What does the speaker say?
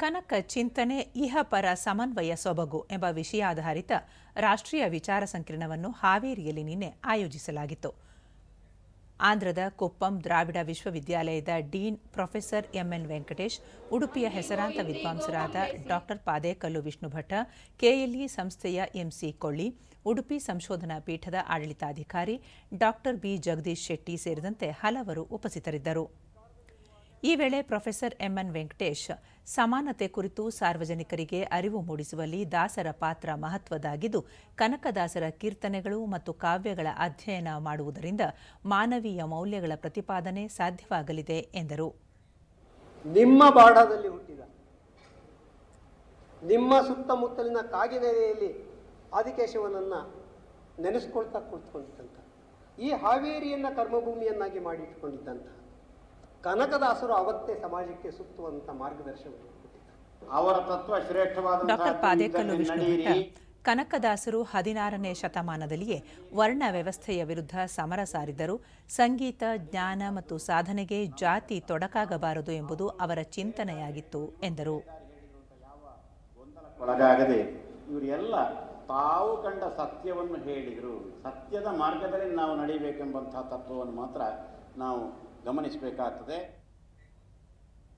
ಕನಕ ಚಿಂತನೆ ಇಹಪರ ಸಮನ್ವಯ ಸೊಬಗು ಎಂಬ ವಿಷಯಾಧಾರಿತ ರಾಷ್ಟ್ರೀಯ ವಿಚಾರ ಸಂಕಿರಣವನ್ನು ಹಾವೇರಿಯಲ್ಲಿ ನಿನ್ನೆ ಆಯೋಜಿಸಲಾಗಿತ್ತು. ಆಂಧ್ರದ ಕುಪ್ಪಂ ದ್ರಾವಿಡ ವಿಶ್ವವಿದ್ಯಾಲಯದ ಡೀನ್ ಪ್ರೊಫೆಸರ್ ಎಂಎನ್ ವೆಂಕಟೇಶ್, ಉಡುಪಿಯ ಹೆಸರಾಂತ ವಿದ್ವಾಂಸರಾದ ಡಾಕ್ಟರ್ ಪಾದೇಕಲ್ಲು ವಿಷ್ಣುಭಟ್ಟ ಕೆಎಲ್ಇ ಸಂಸ್ಥೆಯ ಎಂಸಿ ಕೊಳ್ಳಿ, ಉಡುಪಿ ಸಂಶೋಧನಾ ಪೀಠದ ಆಡಳಿತಾಧಿಕಾರಿ ಡಾಕ್ಟರ್ ಬಿ ಜಗದೀಶ್ ಶೆಟ್ಟಿ ಸೇರಿದಂತೆ ಹಲವರು ಉಪಸ್ಥಿತರಿದ್ದರು. ಈ ವೇಳೆ ಪ್ರೊಫೆಸರ್ ಎಂಎನ್ ವೆಂಕಟೇಶ್, ಸಮಾನತೆ ಕುರಿತು ಸಾರ್ವಜನಿಕರಿಗೆ ಅರಿವು ಮೂಡಿಸುವಲ್ಲಿ ದಾಸರ ಪಾತ್ರ ಮಹತ್ವದಾಗಿದ್ದು, ಕನಕದಾಸರ ಕೀರ್ತನೆಗಳು ಮತ್ತು ಕಾವ್ಯಗಳ ಅಧ್ಯಯನ ಮಾಡುವುದರಿಂದ ಮಾನವೀಯ ಮೌಲ್ಯಗಳ ಪ್ರತಿಪಾದನೆ ಸಾಧ್ಯವಾಗಲಿದೆ, ಎಂದರು. ನಿಮ್ಮ ಬಾಡದಲ್ಲಿ ಹುಟ್ಟಿದ, ನಿಮ್ಮ ಸುತ್ತಮುತ್ತಲಿನ ಕಾಗಿನೆಲೆಯಲ್ಲಿ ಆದಿಕೇಶವನನ್ನು ನೆನೆಸ್ಕೊಳ್ತಾ ಕುಳಿತುಕೊಂಡಿದ್ದಂಥ ಈ ಹಾವೇರಿಯನ್ನು ಕರ್ಮಭೂಮಿಯನ್ನಾಗಿ ಮಾಡಿಟ್ಕೊಂಡಿದ್ದಂಥ ಕನಕದಾಸರು ಅವತ್ತೇ ಸಮಾಜಕ್ಕೆ ಸುತ್ತುವಂತ ಮಾರ್ಗದರ್ಶನ ಅವರ ತತ್ವ ಶ್ರೇಷ್ಠವಾದ ಡಾಕ್ಟರ್ ಪಾದೇಕಲ್ಲು ವಿಷ್ಣುಭಟ್ಟ ಕನಕದಾಸರು ಹದಿನಾರನೇ ಶತಮಾನದಲ್ಲಿಯೇ ವರ್ಣ ವ್ಯವಸ್ಥೆಯ ವಿರುದ್ಧ ಸಮರ ಸಾರಿದರು. ಸಂಗೀತ ಜ್ಞಾನ ಮತ್ತು ಸಾಧನೆಗೆ ಜಾತಿ ತೊಡಕಾಗಬಾರದು ಎಂಬುದು ಅವರ ಚಿಂತನೆಯಾಗಿತ್ತು ಎಂದರು. ಒಳಗಾಗದೆ ಇವರೆಲ್ಲ ತಾವು ಕಂಡ ಸತ್ಯವನ್ನು ಹೇಳಿದರು. ಸತ್ಯದ ಮಾರ್ಗದಲ್ಲಿ ನಾವು ನಡೀಬೇಕೆಂಬಂತಹ ತತ್ವವನ್ನು ಮಾತ್ರ ನಾವು ಗಮನಿಸಬೇಕಾಗ್ತದೆ